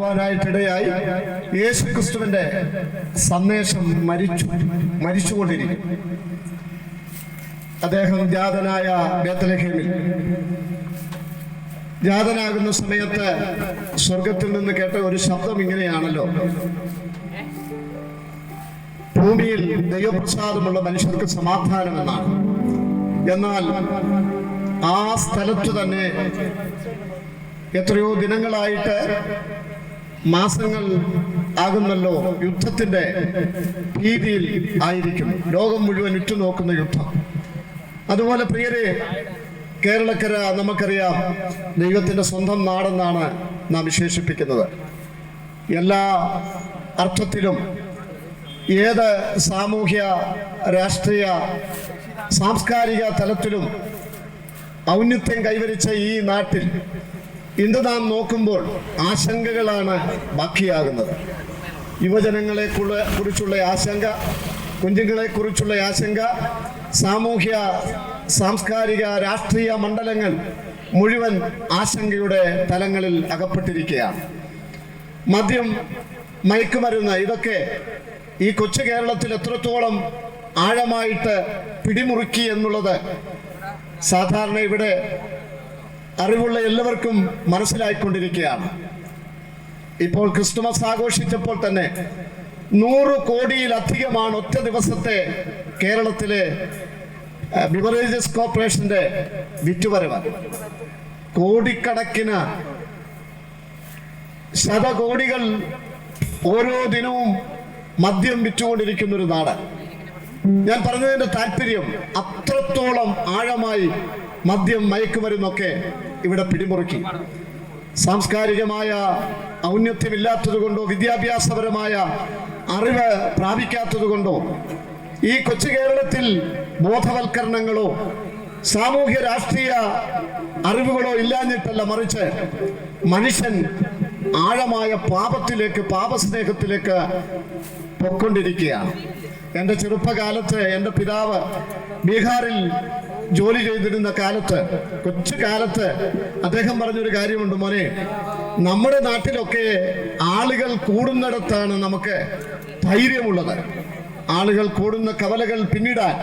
ായിട്ടിടയായി യേശു ക്രിസ്തുവിന്റെ സന്ദേശം മരിച്ചു മരിച്ചുകൊണ്ടിരിക്കും. അദ്ദേഹം ജാതനായ ബേത്തലഹേമിൽ. ജാതനാകുന്ന സമയത്ത് സ്വർഗത്തിൽ നിന്ന് കേട്ട ഒരു ശബ്ദം ഇങ്ങനെയാണല്ലോ. ഭൂമിയിൽ ദൈവപ്രസാദമുള്ള മനുഷ്യർക്ക് സമാധാനം എന്നാണ് എന്നാൽ ആ സ്ഥലത്ത് തന്നെ എത്രയോ ദിനങ്ങളായിട്ട് മാസങ്ങൾ ആകുന്നല്ലോ യുദ്ധത്തിന്റെ ഭീതിയിൽ ആയിരിക്കും. ലോകം മുഴുവൻ ഉറ്റുനോക്കുന്ന യുദ്ധം. അതുപോലെ പ്രിയരെ കേരളക്കര നമുക്കറിയാം ദൈവത്തിന്റെ സ്വന്തം നാടെന്നാണ് നാം വിശേഷിപ്പിക്കുന്നത്. എല്ലാ അർത്ഥത്തിലും ഏത് സാമൂഹ്യ രാഷ്ട്രീയ സാംസ്കാരിക തലത്തിലും ഔന്നത്യം കൈവരിച്ച ഈ നാട്ടിൽ ഇന്ന് നാം നോക്കുമ്പോൾ ആശങ്കകളാണ് ബാക്കിയാകുന്നത്. യുവജനങ്ങളെ കുറിച്ചുള്ള ആശങ്ക കുഞ്ഞുങ്ങളെ കുറിച്ചുള്ള ആശങ്ക സാമൂഹ്യ സാംസ്കാരിക രാഷ്ട്രീയ മണ്ഡലങ്ങൾ മുഴുവൻ ആശങ്കയുടെ തലങ്ങളിൽ അകപ്പെട്ടിരിക്കുകയാണ്. മദ്യം മയക്കുമരുന്ന് ഇതൊക്കെ ഈ കൊച്ചു കേരളത്തിൽ എത്രത്തോളം ആഴമായിട്ട് പിടിമുറുക്കി എന്നുള്ളത് സാധാരണ ഇവിടെ അറിവുള്ള എല്ലാവർക്കും മനസ്സിലായിക്കൊണ്ടിരിക്കുകയാണ്. ഇപ്പോൾ ക്രിസ്തുമസ് ആഘോഷിച്ചപ്പോൾ തന്നെ നൂറ് കോടിയിലധികമാണ് ഒറ്റ ദിവസത്തെ കേരളത്തിലെ ബിവറേജസ് കോർപ്പറേഷന്റെ വിറ്റുവരവ്. കോടിക്കണക്കിന് ശതകോടികൾ ഓരോ ദിനവും മദ്യം വിറ്റുകൊണ്ടിരിക്കുന്ന ഒരു നാട്. ഞാൻ പറഞ്ഞതിന്റെ താല്പര്യം അത്രത്തോളം ആഴമായി മദ്യം മയക്കുമരുന്നൊക്കെ ഇവിടെ പിടിമുറുക്കി. സാംസ്കാരികമായ ഔന്നത്യമില്ലാത്തതുകൊണ്ടോ വിദ്യാഭ്യാസപരമായ അറിവ് പ്രാപിക്കാത്തതുകൊണ്ടോ ഈ കൊച്ചു കേരളത്തിൽ ബോധവൽക്കരണങ്ങളോ സാമൂഹ്യ രാഷ്ട്രീയ അറിവുകളോ ഇല്ലാഞ്ഞിട്ടല്ല മറിച്ച് മനുഷ്യൻ ആഴമായ പാപത്തിലേക്ക് പാപസ്നേഹത്തിലേക്ക് പൊക്കൊണ്ടിരിക്കുകയാണ് എന്റെ ചെറുപ്പകാലത്ത് എന്റെ പിതാവ് ബീഹാറിൽ ജോലി ചെയ്തിരുന്ന കാലത്ത് കൊച്ചു കാലത്ത് അദ്ദേഹം പറഞ്ഞൊരു കാര്യമുണ്ട് മോനെ. നമ്മുടെ നാട്ടിലൊക്കെ ആളുകൾ കൂടുന്നിടത്താണ് നമുക്ക് ധൈര്യമുള്ളത്. ആളുകൾ കൂടുന്ന കവലകൾ പിന്നിടാൻ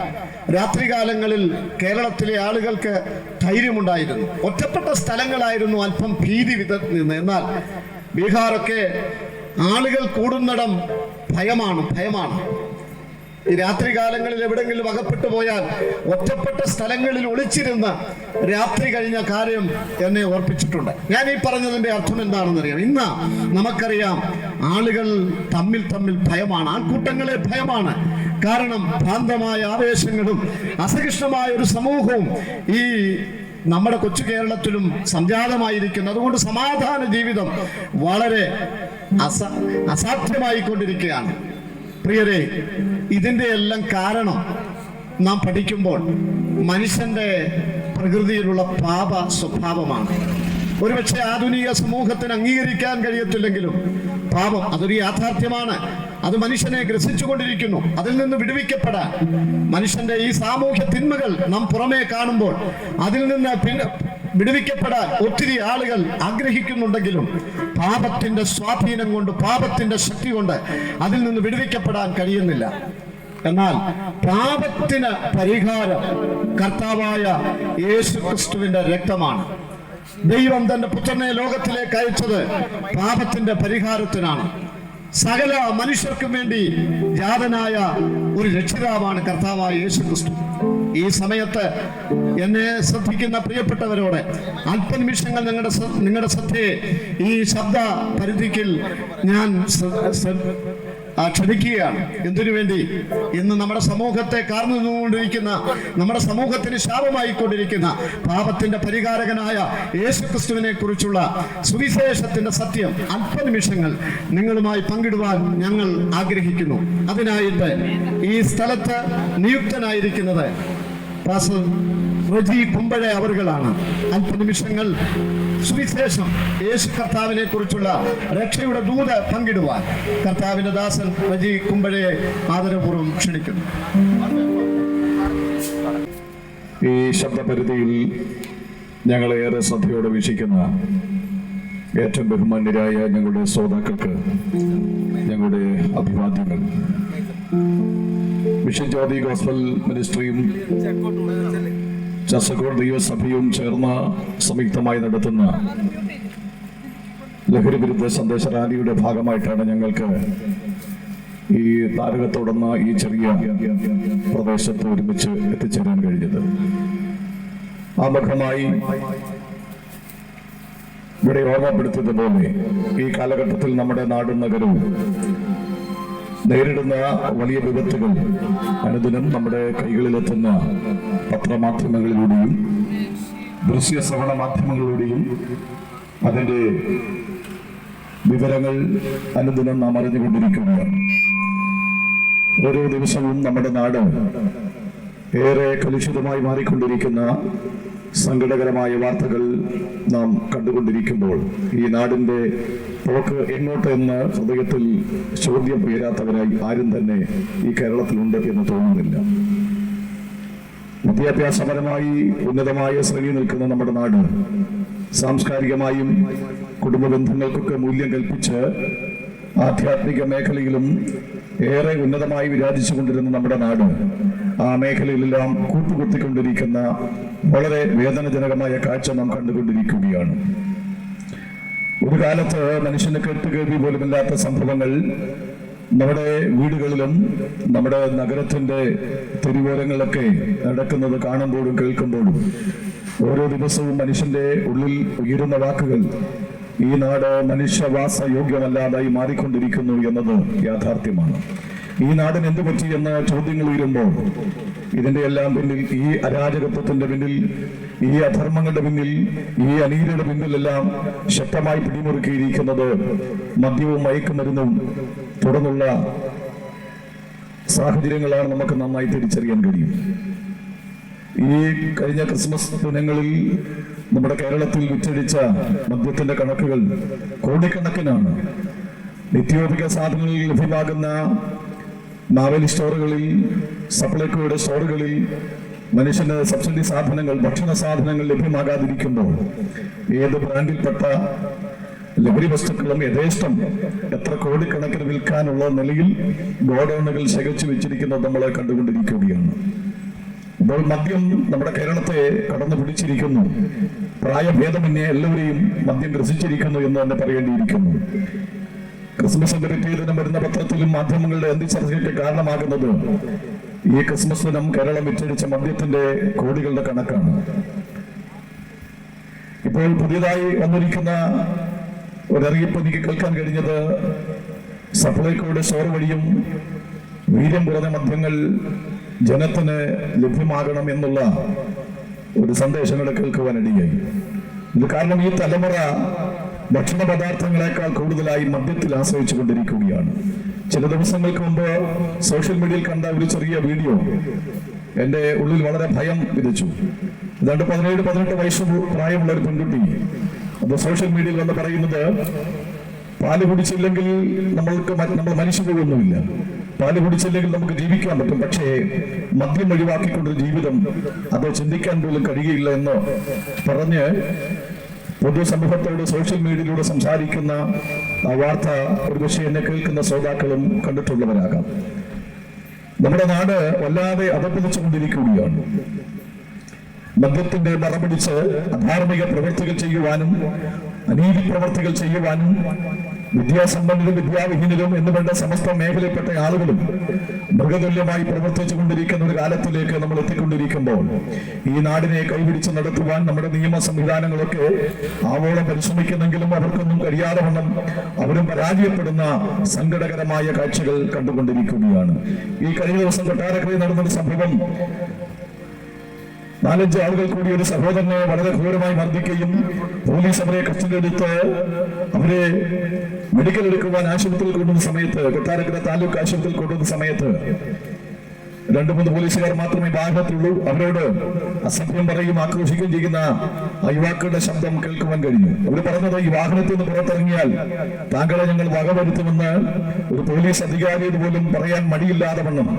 രാത്രികാലങ്ങളിൽ കേരളത്തിലെ ആളുകൾക്ക് ധൈര്യമുണ്ടായിരുന്നു. ഒറ്റപ്പെട്ട സ്ഥലങ്ങളായിരുന്നു അല്പം ഭീതി വിതർന്നിരുന്നത് എന്നാൽ ബീഹാറൊക്കെ ആളുകൾ കൂടുന്നിടം ഭയമാണ് ഭയമാണ്. ഈ രാത്രി കാലങ്ങളിൽ എവിടെങ്കിലും അകപ്പെട്ടു പോയാൽ ഒറ്റപ്പെട്ട സ്ഥലങ്ങളിൽ ഒളിച്ചിരുന്ന രാത്രി കഴിഞ്ഞ കാര്യം എന്നെ ഓർപ്പിച്ചിട്ടുണ്ട്. ഞാൻ ഈ പറഞ്ഞതിന്റെ അർത്ഥം എന്താണെന്ന് അറിയാം ഇന്ന് നമുക്കറിയാം ആളുകൾ തമ്മിൽ തമ്മിൽ ഭയമാണ്. ആൾക്കൂട്ടങ്ങളെ ഭയമാണ്. കാരണം ഭ്രാന്തമായ ആവേശങ്ങളും അസഹിഷ്ണുമായ ഒരു സമൂഹവും ഈ നമ്മുടെ കൊച്ചു കേരളത്തിലും സംജാതമായിരിക്കുന്നു. അതുകൊണ്ട് സമാധാന ജീവിതം വളരെ അസ അസാധ്യമായിക്കൊണ്ടിരിക്കുകയാണ്. പ്രിയരെ ഇതിന്റെ എല്ലാം കാരണം നാം പഠിക്കുമ്പോൾ മനുഷ്യന്റെ പ്രകൃതിയിലുള്ള പാപ സ്വഭാവമാണ്. ഒരുപക്ഷെ ആധുനിക സമൂഹത്തിന് അംഗീകരിക്കാൻ കഴിയത്തില്ലെങ്കിലും പാപം അതൊരു യാഥാർത്ഥ്യമാണ്. അത് മനുഷ്യനെ ഗ്രസിച്ചുകൊണ്ടിരിക്കുന്നു അതിൽ നിന്ന് വിടുവിക്കപ്പെടാൻ മനുഷ്യന്റെ ഈ സാമൂഹ്യ തിന്മകൾ നാം പുറമേ കാണുമ്പോൾ അതിൽ നിന്ന് വിടുവിക്കപ്പെടാൻ ഒത്തിരി ആളുകൾ ആഗ്രഹിക്കുന്നുണ്ടെങ്കിലും പാപത്തിന്റെ സ്വാധീനം കൊണ്ട് പാപത്തിന്റെ ശക്തി കൊണ്ട് അതിൽ നിന്ന് വിടുവിക്കപ്പെടാൻ കഴിയുന്നില്ല. എന്നാൽ പാപത്തിന് പരിഹാരം കർത്താവായ യേശു ക്രിസ്തുവിന്റെ രക്തമാണ്. ദൈവം തന്റെ പുത്രനെ ലോകത്തിലേക്ക് അയച്ചത് പാപത്തിന്റെ പരിഹാരത്തിനാണ്. സകല മനുഷ്യർക്കും വേണ്ടി ജാതനായ ഒരു രക്ഷിതാവാണ് കർത്താവായ യേശു ക്രിസ്തു ഈ സമയത്ത് എന്നെ ശ്രദ്ധിക്കുന്ന പ്രിയപ്പെട്ടവരോട് അല്പനിമിഷങ്ങൾ നിങ്ങളുടെ നിങ്ങളുടെ ശ്രദ്ധയെ ഈ ശബ്ദ പരിധിക്കിൽ ഞാൻ ക്ഷണിക്കുകയാണ്. എന്തിനു വേണ്ടി? ഇന്ന് നമ്മുടെ സമൂഹത്തെ കാർന്നു നിന്നുകൊണ്ടിരിക്കുന്ന നമ്മുടെ സമൂഹത്തിന് ശാപമായിക്കൊണ്ടിരിക്കുന്ന പാപത്തിന്റെ പരിഹാരകനായ യേശു ക്രിസ്തുവിനെ കുറിച്ചുള്ള സുവിശേഷത്തിന്റെ സത്യം അല്പനിമിഷങ്ങൾ നിങ്ങളുമായി പങ്കിടുവാൻ ഞങ്ങൾ ആഗ്രഹിക്കുന്നു. അതിനായിട്ട് ഈ സ്ഥലത്ത് നിയുക്തനായിരിക്കുന്നത് പാസ്റ്റർ റജി കുമ്പഴ അവറുകളാണ്. അല്പനിമിഷങ്ങൾ സുവിശേഷം യേശു കർത്താവിനെ കുറിച്ചുള്ള രക്ഷയുടെ ദൂത് പങ്കിടുവാൻ കർത്താവിന്റെ ദാസൻ റജി കുമ്പഴയെ ആദരപൂർവം ക്ഷണിക്കുന്നു. ഈ ശബ്ദപരിധിയിൽ ഞങ്ങൾ ഏറെ ശ്രദ്ധയോടെ വീക്ഷിക്കുന്ന ഏറ്റവും ബഹുമാന്യരായ ഞങ്ങളുടെ ശ്രോതാക്കൾക്ക് ഞങ്ങളുടെ അഭിവാദ്യങ്ങൾ. മിഷൻ ജ്യോതി ഗോസ്ബൽ മിനിസ്ട്രിയും ചർച്ചക്കോട് ദൈവസഭയും ചേർന്ന് സംയുക്തമായി നടത്തുന്ന ലഹരി വിരുദ്ധ സന്ദേശ റാലിയുടെ ഭാഗമായിട്ടാണ് ഞങ്ങൾക്ക് ഈ താരകത്തോടുന്ന ഈ ചെറിയ പ്രദേശത്ത് ഒരുമിച്ച് എത്തിച്ചേരാൻ കഴിഞ്ഞത്. ആമുഖമായി ഇവിടെ ഓർമ്മപ്പെടുത്തിയതുപോലെ ഈ കാലഘട്ടത്തിൽ നമ്മുടെ നാടും നഗരവും നേരിടുന്ന വലിയ വിപത്തുകൾ അനുദിനം നമ്മുടെ കൈകളിലെത്തുന്ന പത്രമാധ്യമങ്ങളിലൂടെയും ദൃശ്യ ശ്രവണ മാധ്യമങ്ങളിലൂടെയും അതിന്റെ വിവരങ്ങൾ അനുദിനം നാം അറിഞ്ഞുകൊണ്ടിരിക്കുകയാണ്. ഓരോ ദിവസവും നമ്മുടെ നാട് ഏറെ കലുഷിതമായി മാറിക്കൊണ്ടിരിക്കുന്ന സങ്കടകരമായ വാർത്തകൾ നാം കണ്ടുകൊണ്ടിരിക്കുമ്പോൾ ഈ നാടിന്റെ പോക്ക് എങ്ങോട്ട് എന്ന് ഹൃദയത്തിൽ ചോദ്യം ഉയരാത്തവരായി ആരും തന്നെ ഈ കേരളത്തിലുണ്ട് എന്ന് തോന്നുന്നില്ല. വിദ്യാഭ്യാസപരമായി ഉന്നതമായ ശ്രേണി നിൽക്കുന്ന നമ്മുടെ നാട് സാംസ്കാരികമായും കുടുംബ ബന്ധങ്ങൾക്കൊക്കെ മൂല്യം കൽപ്പിച്ച് ആധ്യാത്മിക മേഖലയിലും ഏറെ ഉന്നതമായി വിരാജിച്ചു കൊണ്ടിരുന്ന നമ്മുടെ നാട് ആ മേഖലയിലെല്ലാം കൂട്ടുകുത്തിക്കൊണ്ടിരിക്കുന്ന വളരെ വേദനജനകമായ കാഴ്ച നാം കണ്ടുകൊണ്ടിരിക്കുകയാണ്. ഒരു കാലത്ത് മനുഷ്യന് കേട്ടുകേൾവി പോലുമില്ലാത്ത സംഭവങ്ങൾ നമ്മുടെ വീടുകളിലും നമ്മുടെ നഗരത്തിന്റെ തെരുവോരങ്ങളിലൊക്കെ നടക്കുന്നത് കാണുമ്പോഴും കേൾക്കുമ്പോഴും ഓരോ ദിവസവും മനുഷ്യന്റെ ഉള്ളിൽ ഉയരുന്ന വാക്കുകൾ ഈ നാട് മനുഷ്യവാസ യോഗ്യമല്ലാതായി മാറിക്കൊണ്ടിരിക്കുന്നു എന്നത് യാഥാർത്ഥ്യമാണ്. ഈ നാടിന് എന്തു പറ്റി എന്ന ചോദ്യങ്ങൾ ഉയരുമ്പോൾ ഇതിന്റെ എല്ലാം പിന്നിൽ ഈ അരാജകത്വത്തിന്റെ പിന്നിൽ ഈ അധർമ്മങ്ങളുടെ പിന്നിൽ ഈ അനീതിയുടെ പിന്നിലെല്ലാം ശക്തമായി പിടിമുറുക്കിയിരിക്കുന്നത് മദ്യവും മയക്കുമരുന്നും തുടർന്നുള്ള സാഹചര്യങ്ങളാണ് നമുക്ക് നന്നായി തിരിച്ചറിയാൻ കഴിയും. ഈ കഴിഞ്ഞ ക്രിസ്മസ് ദിനങ്ങളിൽ നമ്മുടെ കേരളത്തിൽ വിറ്റഴിച്ച മദ്യത്തിന്റെ കണക്കുകൾ കോടിക്കണക്കിനാണ്. നിത്യോപിക സാധനങ്ങളിൽ ലഭ്യമാകുന്ന നാവലി സ്റ്റോറുകളിൽ സപ്ലൈകോയുടെ സ്റ്റോറുകളിൽ മനുഷ്യന് സബ്സിഡി സാധനങ്ങൾ ഭക്ഷണ സാധനങ്ങൾ ലഭ്യമാകാതിരിക്കുമ്പോൾ ഏത് ബ്രാൻഡിൽപ്പെട്ട ലഹരി വസ്തുക്കളും യഥേഷ്ടം എത്ര കോടിക്കണക്കിന് വിൽക്കാനുള്ള നിലയിൽ ഗോഡൌണുകൾ ശേഖരിച്ചു വെച്ചിരിക്കുന്നത് നമ്മളെ കണ്ടുകൊണ്ടിരിക്കുകയാണ്. അപ്പോൾ മദ്യം നമ്മുടെ കേരളത്തെ കടന്നു പിടിച്ചിരിക്കുന്നു. പ്രായഭേദമന്യേ എല്ലാവരെയും മദ്യം ഗ്രസിച്ചിരിക്കുന്നു എന്ന് തന്നെ പറയേണ്ടിയിരിക്കുന്നു. ക്രിസ്മസിന്റെ പിറ്റേ ദിനം വരുന്ന പത്രത്തിലും മാധ്യമങ്ങളുടെ അന്തിച്ചർച്ചയ്ക്ക് കാരണമാകുന്നത് ഈ ക്രിസ്മസ് ദിനം കേരളം വിറ്റഴിച്ച മദ്യത്തിന്റെ കോടികളുടെ കണക്കാണ്. ഇപ്പോൾ പുതിയതായി വന്നിരിക്കുന്ന ഒരറിയിപ്പ് എനിക്ക് കേൾക്കാൻ കഴിഞ്ഞത് സപ്ലൈകോയുടെ ഷോർ വഴിയും വീര്യം കുറഞ്ഞ മദ്യങ്ങൾ ജനത്തിന് ലഭ്യമാകണം എന്നുള്ള ഒരു സന്ദേശങ്ങൾ കേൾക്കുവാനിടയായി. ഇത് കാരണം ഈ തലമുറ ഭക്ഷണ പദാർത്ഥങ്ങളെക്കാൾ കൂടുതലായി മദ്യത്തിൽ ആശ്രയിച്ചു കൊണ്ടിരിക്കുകയാണ്. ചില ദിവസങ്ങൾക്ക് മുമ്പ് സോഷ്യൽ മീഡിയയിൽ കണ്ട ഒരു ചെറിയ വീഡിയോ എന്റെ ഉള്ളിൽ വളരെ ഭയം വിധിച്ചു ഏതാണ്ട് പതിനേഴ് പതിനെട്ട് വയസ്സ് പ്രായമുള്ള ഒരു പെൺകുട്ടി. അത് സോഷ്യൽ മീഡിയയിൽ വന്ന് പറയുന്നത് പാൽ കുടിച്ചില്ലെങ്കിൽ നമ്മൾക്ക് നമ്മൾ മനുഷ്യ പാൽ കുടിച്ചില്ലെങ്കിൽ നമുക്ക് ജീവിക്കാൻ പറ്റും. പക്ഷേ മദ്യം ഒഴിവാക്കിക്കൊണ്ടൊരു ജീവിതം അത് ചിന്തിക്കാൻ പോലും കഴിയുകയില്ല എന്ന് പറഞ്ഞ് പൊതുസമൂഹത്തോട് സോഷ്യൽ മീഡിയയിലൂടെ സംസാരിക്കുന്ന വാർത്ത ഒരുപക്ഷെ എന്നെ കേൾക്കുന്ന ശ്രോതാക്കളും കണ്ടിട്ടുള്ളവരാകാം. നമ്മുടെ നാട് വല്ലാതെ അധപ്പതിച്ചുകൊണ്ടിരിക്കുകയാണ് മദ്യത്തിന്റെ മറപിടിച്ച് അധാർമിക പ്രവൃത്തികൾ ചെയ്യുവാനും അനീതി പ്രവൃത്തികൾ ചെയ്യുവാനും വിദ്യാസമ്പന്നരും വിദ്യാവിഹീനരും എന്ന് വേണ്ട സമസ്ത മേഖലയിൽപ്പെട്ട ആളുകളും മൃഗതുല്യമായി പ്രവർത്തിച്ചു കൊണ്ടിരിക്കുന്ന ഒരു കാലത്തിലേക്ക് നമ്മൾ എത്തിക്കൊണ്ടിരിക്കുമ്പോൾ ഈ നാടിനെ കൈപിടിച്ച് നടത്തുവാൻ നമ്മുടെ നിയമ സംവിധാനങ്ങളൊക്കെ ആവോളം പരിശ്രമിക്കുന്നെങ്കിലും അവർക്കൊന്നും കഴിയാതെ വണ്ണം അവരും പരാജയപ്പെടുന്ന സങ്കടകരമായ കാഴ്ചകൾ കണ്ടുകൊണ്ടിരിക്കുകയാണ്. ഈ കഴിഞ്ഞ ദിവസം കൊട്ടാരക്കരയിൽ നടന്നൊരു സംഭവം നാലഞ്ച് ആളുകൾ കൂടി ഒരു സഹോദരനെ വളരെ ക്രൂരമായി മർദ്ദിക്കുകയും പോലീസ് അവരെ കസ്റ്റഡിയിലെടുത്ത് അവരെ മെഡിക്കൽ എടുക്കുവാൻ ആശുപത്രിയിൽ കൊണ്ടുവന്ന സമയത്ത് കൊട്ടാരക്കര താലൂക്ക് ആശുപത്രിയിൽ കൊണ്ടുവന്ന സമയത്ത് രണ്ടു മൂന്ന് പോലീസുകാർ മാത്രമേ ഭാഗത്തുള്ളൂ. അവരോട് അസഭ്യം പറയും ആക്രോശിക്കുകയും ചെയ്യുന്ന യുവാക്കളുടെ ശബ്ദം കേൾക്കുവാൻ കഴിഞ്ഞു. അവർ പറഞ്ഞത് ഈ വാഹനത്തിൽ നിന്ന് പുറത്തിറങ്ങിയാൽ താങ്കളെ ഞങ്ങൾ വകവരുത്തുമെന്ന് ഒരു പോലീസ് അധികാരിയോട് പോലും പറയാൻ മടിയില്ലാതെ വണ്ണം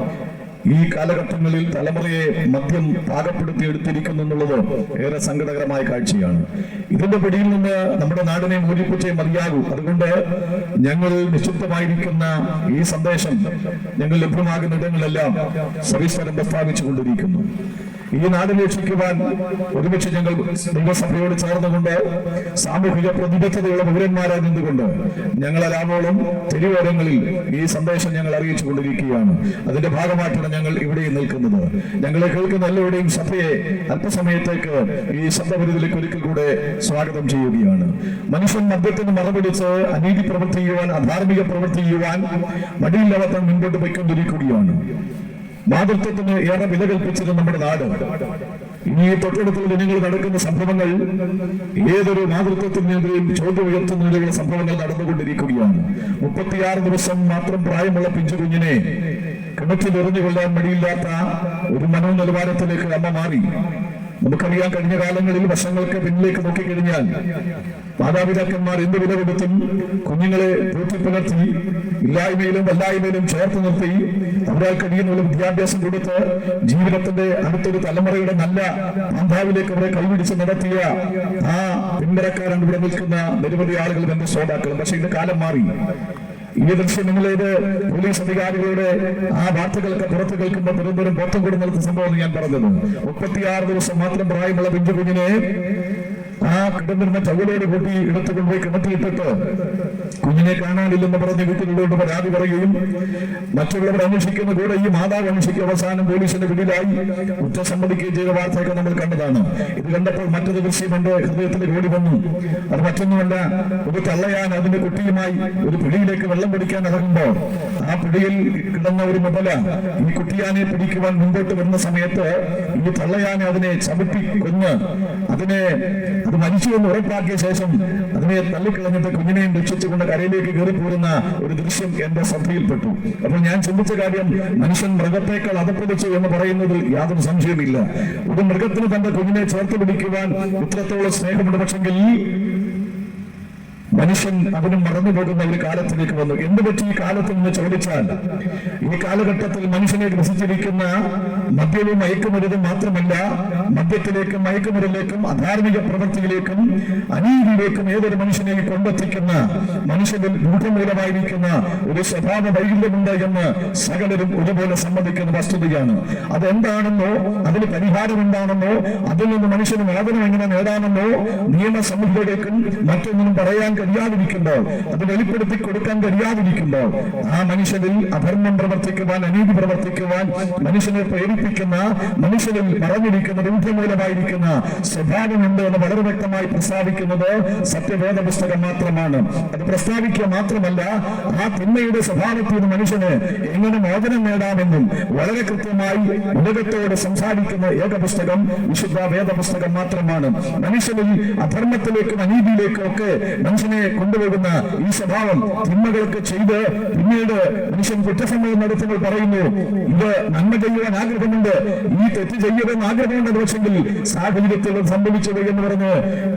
ഈ കാലഘട്ടങ്ങളിൽ തലമുറയെ മദ്യം പാകപ്പെടുത്തി എടുത്തിരിക്കുന്നു എന്നുള്ളത് ഏറെ സങ്കടകരമായ കാഴ്ചയാണ്. ഇതിന്റെ പിടിയിൽ നിന്ന് നമ്മുടെ നാടിനെ മോചിപ്പിച്ചേ മതിയാകൂ. അതുകൊണ്ട് ഞങ്ങൾ നിശ്ചിതമായിരിക്കുന്ന ഈ സന്ദേശം ഞങ്ങൾ ലഭ്യമാകുന്ന ഇടങ്ങളെല്ലാം സവിസ്തരം പ്രസ്താവിച്ചുകൊണ്ടിരിക്കുന്നു. ഈ നാട് രക്ഷിക്കുവാൻ ഒരുമിച്ച് ഞങ്ങൾ ദൈവസഭയോട് ചേർന്നുകൊണ്ട് സാമൂഹിക പ്രതിബദ്ധതയുള്ള പൗരന്മാരായി നിന്നുകൊണ്ട് ഞങ്ങളെല്ലാമോളം തെരുവോരങ്ങളിൽ ഈ സന്ദേശം ഞങ്ങൾ അറിയിച്ചു കൊണ്ടിരിക്കുകയാണ് അതിന്റെ ഭാഗമായിട്ടാണ് ഞങ്ങൾ ഇവിടെ നിൽക്കുന്നത്. ഞങ്ങളെ കേൾക്കുന്ന എല്ലാവരുടെയും സഭയെ അല്പസമയത്തേക്ക് ഈ ശബ്ദപരിധിയിലേക്ക് ഒരിക്കൽ കൂടെ സ്വാഗതം ചെയ്യുകയാണ്. മനുഷ്യൻ മദ്യത്തിന് മറപിടിച്ച് അനീതി പ്രവർത്തിക്കുവാൻ അധാർമിക പ്രവർത്തിക്കുവാൻ മടിയില്ലാത്ത മുൻപോട്ട് പോയിക്കൊണ്ടിരിക്കുകയാണ്. മാതൃത്വത്തിന് ഏറെ വില കൽപ്പിച്ചത് നമ്മുടെ നാട് ഇനി തൊട്ടടുത്ത ജനങ്ങൾ നടക്കുന്ന സംഭവങ്ങൾ ഏതൊരു മാതൃത്വത്തിനെതിരെയും ചോദ്യം ഉയർത്തുന്നതിനുള്ള സംഭവങ്ങൾ നടന്നുകൊണ്ടിരിക്കുകയാണ്. മുപ്പത്തിയാറ് ദിവസം മാത്രം പ്രായമുള്ള പിഞ്ചു കുഞ്ഞിനെ കിണറ്റിൽ എറിഞ്ഞുകൊള്ളാൻ മടിയില്ലാത്ത ഒരു മനോനിലവാരത്തിലേക്ക് അമ്മ മാറി. നമുക്കറിയാം കഴിഞ്ഞ കാലങ്ങളിൽ വർഷങ്ങൾക്ക് പിന്നിലേക്ക് നോക്കിക്കഴിഞ്ഞാൽ മാതാപിതാക്കന്മാർ എന്ത് വില കൊടുത്തും കുഞ്ഞുങ്ങളെ പൂർത്തിപ്പുലർത്തി ഇല്ലായ്മയിലും വല്ലായ്മയിലും ചേർത്ത് നിർത്തി അവരാൽ കഴിയുന്ന വിദ്യാഭ്യാസം കൊടുത്ത് ജീവിതത്തിന്റെ അടുത്തൊരു തലമുറയുടെ നല്ല പാന്താവിലേക്ക് അവരെ കൈപിടിച്ച് നടത്തിയ ആ പിന്മുറക്കാരാണ് ഇവിടെ നിൽക്കുന്ന നിരവധി ആളുകൾ എന്റെ ശ്രോതാക്കളും പക്ഷെ ഇത് കാലം മാറി. ഈ ദൃശ്യം നിങ്ങളേത് പോലീസ് അധികാരികളുടെ ആ വാർത്തകളൊക്കെ പുറത്തു കേൾക്കുമ്പോൾ തിരുവനന്തപുരം പുറത്തും കൂടുന്ന സംഭവം ഞാൻ പറഞ്ഞത്. മുപ്പത്തിയാറ് ദിവസം മാത്രം പ്രായമുള്ള പിഞ്ചു കുഞ്ഞിനെ ആ കിടന്നിരുന്ന ചവലോട് കൂട്ടി ഇടത്ത് കൊണ്ടുപോയി കിണറ്റിയിട്ടിട്ട് കുഞ്ഞിനെ കാണാനില്ലെന്ന് പറഞ്ഞ് വീട്ടിലുള്ളവരോട് പരാതി പറയുകയും മറ്റുള്ളവർ അന്വേഷിക്കുന്ന കൂടെ ഈ മാതാവ് അന്വേഷിക്കുക അവസാനം പോലീസിന്റെ പിടിയിലായി. കുറ്റം സമ്മതിക്കുകയും ചെയ്ത വാർത്തയൊക്കെ നമ്മൾ കണ്ടതാണ്. ഇത് കണ്ടപ്പോൾ മറ്റൊരു ദൃശ്യം എന്റെ ഹൃദയത്തിൽ കൂടി വന്നു. അത് മറ്റൊന്നുമല്ല ഒരു തള്ളയാൻ അതിന്റെ കുട്ടിയുമായി ഒരു പിടിയിലേക്ക് വെള്ളം പിടിക്കാൻ ഇറങ്ങുമ്പോൾ ആ പിടിയിൽ കിടന്ന ഒരു മുതല ഈ കുട്ടിയാനെ പിടിക്കുവാൻ മുമ്പോട്ട് വരുന്ന സമയത്ത് ഈ തള്ളയാനെ അതിനെ ചവിട്ടി കൊന്ന് അതിനെ അത് മരിച്ചു എന്ന് ഉറപ്പാക്കിയ ശേഷം അതിനെ തള്ളിക്കളഞ്ഞിട്ട് കുഞ്ഞിനെയും രക്ഷിച്ചുകൊണ്ട് കരയിലേക്ക് കയറി പോരുന്ന ഒരു ദൃശ്യം എന്റെ ശ്രദ്ധയിൽപ്പെട്ടു. അപ്പോൾ ഞാൻ ചിന്തിച്ച കാര്യം മനുഷ്യൻ മൃഗത്തേക്കാൾ അതപ്പതിച്ചു എന്ന് പറയുന്നതിൽ യാതൊരു സംശയമില്ല ഒരു മൃഗത്തിന് തന്റെ കുഞ്ഞിനെ ചേർത്ത് പിടിക്കുവാൻ ഇത്രത്തോളം സ്നേഹമുണ്ട്. പക്ഷെങ്കിൽ മനുഷ്യൻ അവനും മറന്നു പോകുന്ന ഒരു കാലത്തിലേക്ക് വന്നു. എന്ത് പറ്റി ഈ കാലത്ത് നിന്ന് ചോദിച്ചാൽ ഈ കാലഘട്ടത്തിൽ മനുഷ്യനെ ഗ്രസിച്ചിരിക്കുന്ന മദ്യവും മയക്കുമരുതും മാത്രമല്ല മദ്യത്തിലേക്കും മയക്കുമരുന്നിലേക്കും അധാർമിക പ്രവൃത്തിയിലേക്കും അനീതിയിലേക്കും ഏതൊരു മനുഷ്യനെ കൊണ്ടെത്തിക്കുന്ന മനുഷ്യനിൽ ഗൂഢമൂലമായിരിക്കുന്ന ഒരു സ്വഭാവ വൈകല്യമുണ്ട് എന്ന് സകലരും ഒരുപോലെ സമ്മതിക്കുന്ന വസ്തുതയാണ്. അതെന്താണെന്നോ അതിന് പരിഹാരം എന്താണെന്നോ അതിൽ നിന്ന് മനുഷ്യന് മോചനം എങ്ങനെ നേടാമെന്നോ നിയമസംഹിതകൾക്കും മറ്റൊന്നിനും പറയാൻ കഴിയാതിരിക്കുമ്പോൾ അത് വെളിപ്പെടുത്തി കൊടുക്കാൻ കഴിയാതിരിക്കുമ്പോൾ ആ മനുഷ്യനിൽ അധർമ്മം പ്രവർത്തിക്കുവാൻ അനീതി പ്രവർത്തിക്കുവാൻ മനുഷ്യനെ പ്രേരിപ്പിക്കുന്ന മനുഷ്യനിൽ മറഞ്ഞിരിക്കുന്ന രൂഢമൂലമായിരിക്കുന്ന സ്വഭാവമുണ്ട് എന്ന് വളരെ വ്യക്തമായി പ്രസ്താവിക്കുന്നത് സത്യവേദ പുസ്തകം മാത്രമാണ്. അത് പ്രസ്താവിക്കുക മാത്രമല്ല ആ തിന്മയുടെ സ്വഭാവത്തിൽ നിന്ന് മനുഷ്യന് എങ്ങനെ മോചനം നേടാമെന്നും വളരെ കൃത്യമായി ഉലകത്തോട് സംസാരിക്കുന്ന ഏക പുസ്തകം വിശുദ്ധ വേദ പുസ്തകം മാത്രമാണ്. മനുഷ്യനിൽ അധർമ്മത്തിലേക്കും അനീതിയിലേക്കും ഒക്കെ മനുഷ്യനെ കൊണ്ടുപോകുന്ന ഈ സ്വഭാവം തിന്മകളൊക്കെ ചെയ്ത് പിന്നീട് മനുഷ്യൻ കുറ്റസമ്മതം നടത്തുമ്പോൾ പറയുന്നു ഇത് നന്മ ചെയ്യുവാൻ ആഗ്രഹമുണ്ട്. ഈ തെറ്റ് ചെയ്യുവാൻ ആഗ്രഹമുണ്ട് പക്ഷെങ്കിൽ സാഹചര്യത്തിൽ സംഭവിച്ചത് എന്ന് പറഞ്ഞ്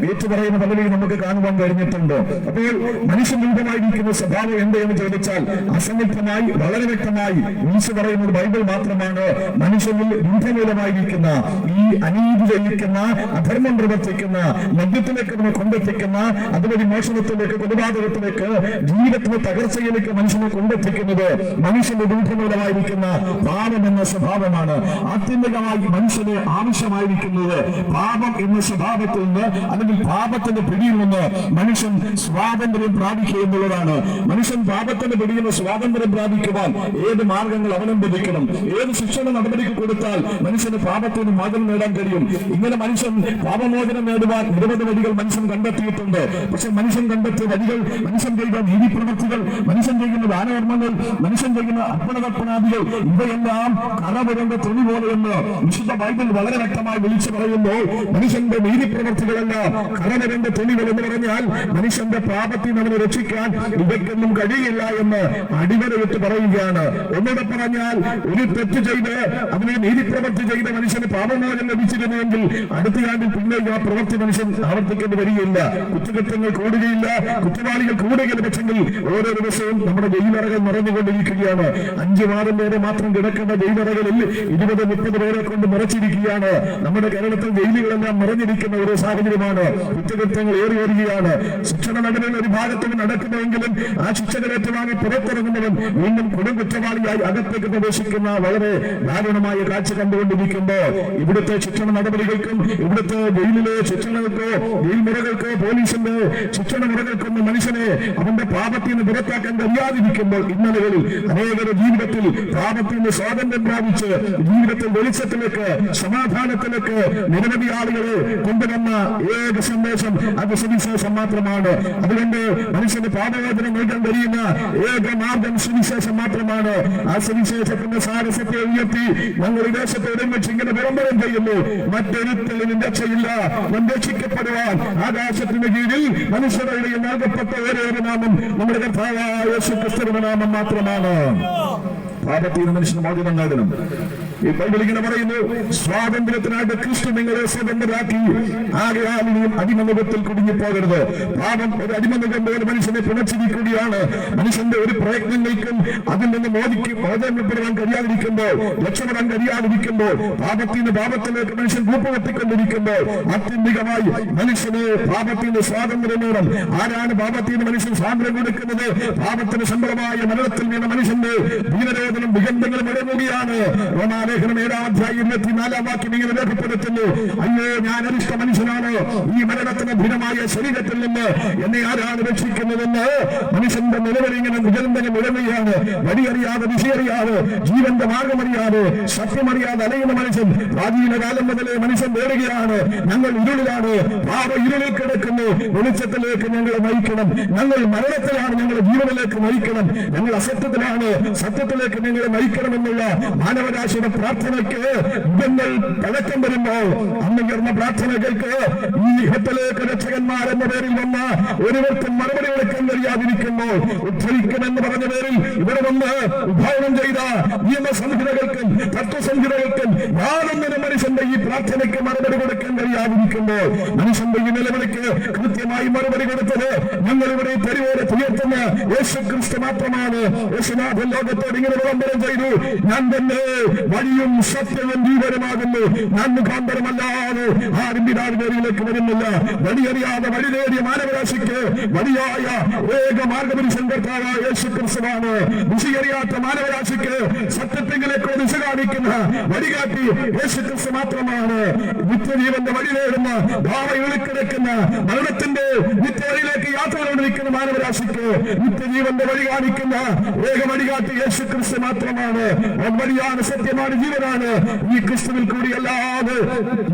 ഏറ്റുപറയുന്ന പലരെയും നമുക്ക് കാണുവാൻ കഴിഞ്ഞിട്ടുണ്ട്. അപ്പോൾ മനുഷ്യൻ രൂപമായിരിക്കുന്ന സ്വഭാവം എന്ത് എന്ന് ചോദിച്ചാൽ അസന്നിഗ്ധമായി വളരെ വ്യക്തമായി ഈശോ പറയുന്നത് ബൈബിൾ മാത്രമാണ്. മനുഷ്യനിൽ രൂപമൂലമായിരിക്കുന്ന ഈ അനീതി ചെയ്യിക്കുന്ന അധർമ്മം പ്രവർത്തിക്കുന്ന ലഭ്യത്തിലേക്ക് നമ്മൾ കൊണ്ടെത്തിക്കുന്ന അതുവഴി മോഷണത്തിലേക്ക് കൊലപാതകത്തിലേക്ക് ജീവിതത്തിന്റെ തകർച്ചയിലേക്ക് മനുഷ്യനെ കൊണ്ടെത്തിക്കുന്നത് മനുഷ്യന്റെ രൂപമൂലമായിരിക്കുന്ന പാപം എന്ന സ്വഭാവമാണ്. ആത്യന്തികമായി മനുഷ്യന് ആവശ്യമായിരിക്കുന്നത് പാപം എന്ന സ്വഭാവത്തിൽ നിന്ന് അല്ലെങ്കിൽ പാപത്തിന്റെ പിടിയിൽ നിന്ന് മനുഷ്യൻ സ്വാതന്ത്ര്യം പ്രാപിക്കുക എന്നുള്ളതാണ്. മനുഷ്യൻ പാപത്തിന്റെ പിടിയിൽ നിന്ന് സ്വാതന്ത്ര്യം പ്രാപിക്കുവാൻ ഏത് മാർഗങ്ങൾ അവലംബിക്കണം ഏത് ശിക്ഷണ നടപടിക്ക് കൊടുത്താൽ മനുഷ്യന് പാപത്തിന് മോചനം നേടാൻ കഴിയും. ഇങ്ങനെ മനുഷ്യൻ പാപമോചനം നേടുവാൻ നിരവധി വഴികൾ മനുഷ്യൻ കണ്ടെത്തിയിട്ടുണ്ട്. പക്ഷെ മനുഷ്യൻ കണ്ടെത്തിയ വഴികൾ മനുഷ്യൻ ചെയ്ത നീതി പ്രവർത്തികൾ മനുഷ്യൻ ചെയ്യുന്ന ദാനകർമ്മങ്ങൾ മനുഷ്യൻ ചെയ്യുന്ന അർപ്പണകർപ്പണാദികൾ ഇവയെല്ലാം കറവരണ്ട തുണി പോലെയെന്ന് വിശുദ്ധ ബൈബിൾ വളരെ വ്യക്തമായി വിളിച്ചു പറയുമ്പോൾ മനുഷ്യന്റെ നീതി പ്രവർത്തികളല്ല കറവരണ്ട തുണികൾ എന്ന് പറഞ്ഞാൽ മനുഷ്യന്റെ പാപത്തിൽ അവനെ രക്ഷിക്കാൻ ഇവയ്ക്കൊന്നും കഴിയില്ല എന്ന് അടിവരയിട്ട് പറയുകയാണ്. ഒന്നുകൂടെ പറഞ്ഞാൽ ഒരു തെറ്റ് ചെയ്ത് അതിനെ നീതി പ്രവർത്തി ചെയ്ത മനുഷ്യന് പാപമോചനം ലഭിച്ചിരുന്നുവെങ്കിൽ അടുത്ത ആണ്ടിൽ പിന്നെ ആ പ്രവൃത്തി മനുഷ്യൻ ആവർത്തിക്കേണ്ടി വരികയില്ല. കുറ്റകൃത്യങ്ങൾ കൂടുകയില്ല. അറിയില്ല കുറ്റവാളികൾ കൂടെ പക്ഷെങ്കിൽ ഓരോ ദിവസവും നമ്മുടെ ജയിലറകൾ നിറഞ്ഞുകൊണ്ടിരിക്കുകയാണ്. അഞ്ചു മാറും പേരെ മാത്രം കിടക്കുന്ന ജയിലറകളിൽ ഇരുപത് മുപ്പത് പേരെ കൊണ്ട് നിറച്ചിരിക്കുകയാണ്. നമ്മുടെ കേരളത്തിൽ ജയിലുകളെല്ലാം നിറഞ്ഞിരിക്കുന്ന ഒരു സാഹചര്യമാണ്. കുറ്റകൃത്യങ്ങൾ ഏറി വരികയാണ്. ശിക്ഷണ നടപടികൾ ഒരു ഭാഗത്തും നടക്കുന്നുവെങ്കിലും ആ ശിക്ഷകൾ പുറത്തിറങ്ങുന്നവൻ വീണ്ടും കൊടും കുറ്റവാളിയായി അകത്തേക്ക് പ്രവേശിക്കുന്ന വളരെ ദാരുണമായ കാഴ്ച കണ്ടുകൊണ്ടിരിക്കുമ്പോ ഇവിടുത്തെ ശിക്ഷണ നടപടികൾക്കും ഇവിടുത്തെ ജയിലിലെ ശിക്ഷണകൾക്കോ ജയിൽ മുറകൾക്കോ പോലീസിന്റെ ശിക്ഷണ മുറകൾക്കൊന്നും മനുഷ്യനെ അവന്റെ പാപത്തിൽ നിന്ന് പുറത്താക്കാൻ കഴിയാതിരിക്കുമ്പോൾ ഇന്നലകളിൽ അനേകരുടെ ജീവിതത്തിൽ പാപത്തിൽ നിന്ന് സ്വാതന്ത്ര്യം പ്രാപിച്ച് ജീവിതത്തിൽ വെളിച്ചത്തിലേക്ക് സമാധാനത്തിലേക്ക് നിരവധി ആളുകളെ കൊണ്ടുവന്ന ഏക സന്ദേശം അത് സുവിശേഷം മാത്രമാണ്. അതുകൊണ്ട് മനുഷ്യന് പാപവേദന നൽകാൻ കഴിയുന്ന ഏക മാർഗം സുവിശേഷം മാത്രമാണ്. ആ സുവിശേഷത്തിന്റെ സാരസത്തെ ഉയർത്തി ഞങ്ങൾ വിദേശത്തെ ദേശത്തെ ഒരുമിച്ച് ഇങ്ങനെ വിളംബരം ചെയ്യുന്നു. മറ്റൊരുത്തലിനും രക്ഷയില്ല. ഞാൻ രക്ഷിക്കപ്പെടുവാൻ ആകാശത്തിന് കീഴിൽ മനുഷ്യരുടെ ഇടയിൽ നൽകപ്പെട്ട ഒരേ ഒരു നാമം നമ്മുടെ കർത്താവായ യേശു ക്രിസ്തുവിന്റെ നാമം മാത്രമാണ്. പാപത്തിൽ മനുഷ്യന് മോചനം നേടണം ഇങ്ങനെ പറയുന്നു സ്വാതന്ത്ര്യത്തിനായിട്ട് ക്രിസ്തു നിങ്ങളെ സ്വതന്ത്രരാക്കി. ആകെയാളിനെയും അടിമനുഖത്തിൽ കുടുങ്ങി പോകരുത് പാപം ഒരു അടിമനുഖം പോലെ മനുഷ്യനെ പുണച്ചിരിക്കുകയാണ്. മനുഷ്യന്റെ ഒരു പ്രയത്നങ്ങൾക്കും അതിൽ നിന്ന് മോദിക്ക് മോചനപ്പെടാൻ കഴിയാതിരിക്കുമ്പോൾ രക്ഷപ്പെടാൻ കഴിയാതിരിക്കുമ്പോൾ പാപത്തിൽ നിന്ന് പാപത്തിലേക്ക് മനുഷ്യൻ കൂപ്പുകെട്ടിക്കൊണ്ടിരിക്കുമ്പോൾ ആത്യന്തികമായി മനുഷ്യന് പാപത്തിൽ നിന്ന് സ്വാതന്ത്ര്യം വേണം ആരാണ് പാപത്തിൽ നിന്ന് മനുഷ്യൻ സ്വാതന്ത്ര്യം കൊടുക്കുന്നത്? പാപത്തിന് ശമ്പളമായ മരണത്തിൽ വീണ മനുഷ്യന്റെ ദീനരോധനം വികമ്പങ്ങളും ഇടമുകയാണ് റോമാലേഖനം ഏഴാം അധ്യായം ഇരുപത്തിനാലാം വാക്യം ഇങ്ങനെ രേഖപ്പെടുത്തുന്നു. അയ്യോ ഞാൻ അരിഷ്ട മനുഷ്യനാണ്. ഈ മരണത്തിന് ഭിന്നമായ ശരീരത്തിൽ നിന്ന് എന്നെ ആരാണ് രക്ഷിക്കുന്നതെന്ന് മനുഷ്യന്റെ നിലവിലിങ്ങനെ നിരന്തരം ഇടമയാണ് വഴിയറിയാതെ വിഷയറിയാതെ ജീവന്റെ മാർഗമറിയാതെ സത്യമറിയാതെ അലയുന്ന മനുഷ്യൻ പ്രാചീന കാലം മുതലേ മനുഷ്യൻ നേടുകയാണ് ഞങ്ങൾ ഇരുളിലാണ്. പാപ ഇരുളിൽ കിടക്കുന്നു. വെളിച്ചത്തിലേക്ക് ഞങ്ങൾ നയിക്കണം. ഞങ്ങൾ മരണത്തിലാണ് ഞങ്ങൾ ജീവനിലേക്ക് നയിക്കണം. ഞങ്ങൾ അസത്യത്തിലാണ്. സത്യത്തിലേക്ക് ഞങ്ങളെ നയിക്കണമെന്നുള്ള മാനവരാശിയുടെ പ്രാർത്ഥനയ്ക്ക് യുഗങ്ങൾ പഴക്കം വരുമ്പോൾ അന്ന് പ്രാർത്ഥനകൾക്ക് ഈ ഹത്തിലേക്ക് രക്ഷകന്മാർ എന്ന പേരിൽ വന്ന ഒരുവർക്കും മറുപടി കൊടുക്കാൻ കഴിയാതിരിക്കുന്നു ഉദ്ധരിക്കുമെന്ന് പറഞ്ഞ പേരിൽ ഇവിടെ വന്ന് ഉദ്ഭാവനം ചെയ്ത നിയമസംഹിതകൾക്കും തത്വസംഹിതകൾക്കും യാതൊന്നിനും മനുഷ്യന്റെ ഈ പ്രാർത്ഥനയ്ക്ക് മറുപടി കൊടുക്കാൻ കഴിയാതിരിക്കുമ്പോൾ മനുഷ്യന്റെ ഈ നിലവിളിക്ക് കൃത്യമായി മറുപടി കൊടുത്തത് ഞങ്ങൾ ഇവിടെ തെരുവോടെ ഉയർത്തുന്ന യേശു ക്രിസ്തു മാത്രമാണ്. യേശുനാഥൻ ലോകത്തോട് ഇങ്ങനെ വിളംബരം ചെയ്തു ഞാൻ തന്നെ വഴിയും സത്യവും ജീവനുമാകുന്നു ഞാൻ മുഖാന്തരമല്ലാതെ ആരും പിതാവിലേക്ക് വരുന്നില്ല. വഴിയറിയാതെ വഴി നേടിയ മാനവരാശിക്ക് വഴിയായ ഏക മാർഗപുരുഷൻ കർത്താവായ യേശു ക്രിസ്തുവാണ് ദിശയറിയാത്ത മാനവരാശിക്ക് സത്യത്തിങ്കിലേക്ക് ദിശ കാണിക്കുന്ന വഴികാട്ടി യേശു ക്രിസ്തു മാത്രമാണ്. നിത്യജീവന്റെ വഴി നേടുന്ന ഭാവയിൽ കിടക്കുന്ന മരണത്തിന്റെ നിത്യവഴിയിലേക്ക് യാത്ര കൊണ്ടിരിക്കുന്ന മാനവരാശിക്ക് നിത്യജീവന്റെ വഴി കാണിക്കുന്ന ഏക വഴികാട്ടി യേശു ക്രിസ്തു മാത്രമാണ് വഴിയാണ് സത്യമാണ് ജീവനാണ് ഈ ക്രിസ്തുവിൽ കൂടി അല്ലാതെ